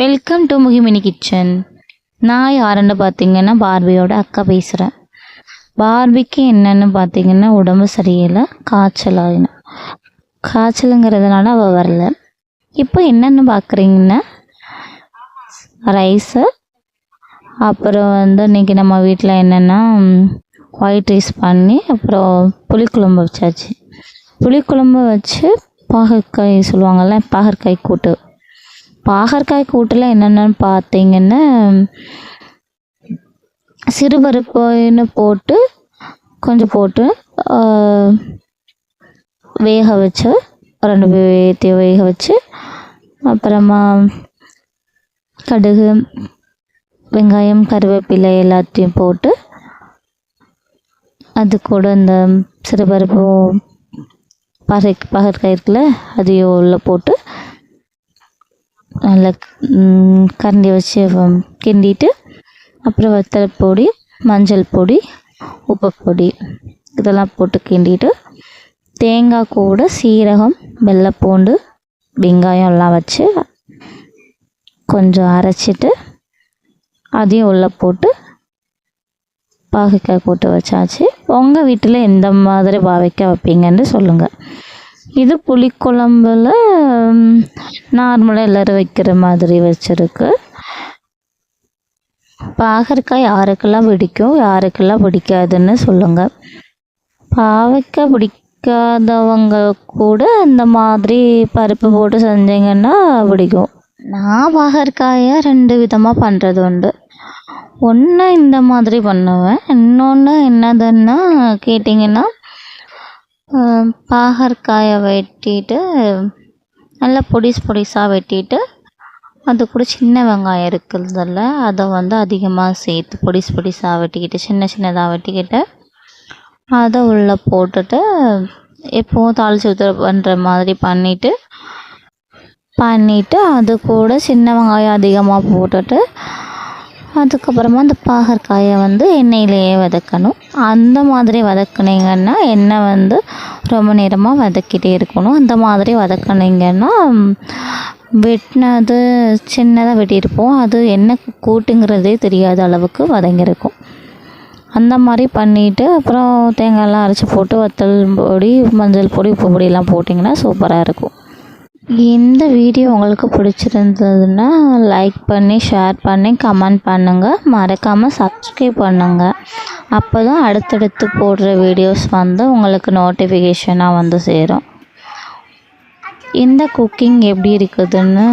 Welcome to முகிமினி kitchen நான் யாருன்னு பார்த்தீங்கன்னா பார்பியோட அக்கா பேசுகிறேன் பார்பிக்கு என்னென்னு பார்த்தீங்கன்னா உடம்பு சரியில்லை காய்ச்சல் ஆயினும் காய்ச்சலுங்கிறதுனால அவள் வரல. இப்போ என்னென்னு பார்க்குறீங்கன்னா ரைஸு அப்புறம் வந்து இன்றைக்கி நம்ம வீட்டில் என்னென்னா ஒயிட் ரைஸ் பண்ணி அப்புறம் புளிக்குழம்பு வச்சாச்சு. புளிக்குழம்பு வச்சு பாகற்காய் சொல்லுவாங்கள்ல பாகற்காய் கூட்டு. பாகற்காய் கூட்டில் என்னென்னு பார்த்தீங்கன்னா சிறுபருப்புன்னு போட்டு கொஞ்சம் போட்டு வேக வச்சு ரெண்டு பேர்த்தையும் வேக வச்சு அப்புறமா கடுகு வெங்காயம் கருவேப்பிலை எல்லாத்தையும் போட்டு அது கூட இந்த சிறுபருப்பு பகை பகற்காய் இருக்குல்ல அதையும் உள்ளே போட்டு நல்லா கரண்டி வச்சு கிண்டிட்டு அப்புறம் வத்தல் பொடி மஞ்சள் பொடி உப்பு பொடி இதெல்லாம் போட்டு கிண்டிட்டு தேங்காய் கூட சீரகம் வெள்ளைப்பூண்டு வெங்காயம் எல்லாம் வச்சு கொஞ்சம் அரைச்சிட்டு அதையும் உள்ளே போட்டு பாகக்காய் போட்டு வச்சாச்சு. உங்கள் வீட்டில் எந்த மாதிரி பாவைக்காய் வைப்பீங்கன்னு சொல்லுங்கள் இது புளிக்குழம்புல நார்மலாக எல்லோரும் வைக்கிற மாதிரி வச்சுருக்கு. பாகற்காய் யாருக்கெல்லாம் பிடிக்கும் யாருக்கெல்லாம் பிடிக்காதுன்னு சொல்லுங்கள் பாவைக்காய் பிடிக்காதவங்க கூட இந்த மாதிரி பருப்பு போட்டு செஞ்சீங்கன்னா பிடிக்கும். நான் பாகற்காயை ரெண்டு விதமாக பண்ணுறது உண்டு. ஒன்று இந்த மாதிரி பண்ணுவேன் இன்னொன்று என்னதுன்னா கேட்டிங்கன்னா பாகற்காயை வெட்டிட்டு நல்லா பொடிஸ் பொடிசாக வெட்டிட்டு அது கூட சின்ன வெங்காயம் இருக்குதுல்ல அதை வந்து அதிகமாக சேர்த்து பொடிஸ் பொடிசாக வெட்டிக்கிட்டு சின்ன சின்னதாக வெட்டிக்கிட்டு அதை உள்ளே போட்டுட்டு எப்போவும் தாளிச்சு ஊற்ற பண்ணுற மாதிரி பண்ணிவிட்டு பண்ணிவிட்டு அது கூட சின்ன வெங்காயம் அதிகமாக போட்டுட்டு அதுக்கப்புறமா அந்த பாகற்காயை வந்து எண்ணெயிலேயே வதக்கணும். அந்த மாதிரி வதக்குனீங்கன்னா எண்ணெய் வந்து ரொம்ப நேரமாக வதக்கிட்டே இருக்கணும். அந்த மாதிரி வதக்குனீங்கன்னா வெட்டினது சின்னதாக வெட்டியிருப்போம். அது என்ன கூட்டுங்கிறதே தெரியாத அளவுக்கு வதங்கியிருக்கும். அந்த மாதிரி பண்ணிவிட்டு அப்புறம் தேங்காயெல்லாம் அரைச்சி போட்டு வத்தல் பொடி மஞ்சள் பொடி உப்பு பொடியெல்லாம் போட்டிங்கன்னா சூப்பராக இருக்கும். இந்த வீடியோ உங்களுக்கு பிடிச்சிருந்ததுன்னா லைக் பண்ணி ஷேர் பண்ணி கமெண்ட் பண்ணுங்கள் மறக்காமல் சப்ஸ்கிரைப் பண்ணுங்கள் அப்போ தான் அடுத்தடுத்து போடுற வீடியோஸ் வந்து உங்களுக்கு நோட்டிஃபிகேஷனாக வந்து சேரும். இந்த குக்கிங் எப்படி இருக்குதுன்னு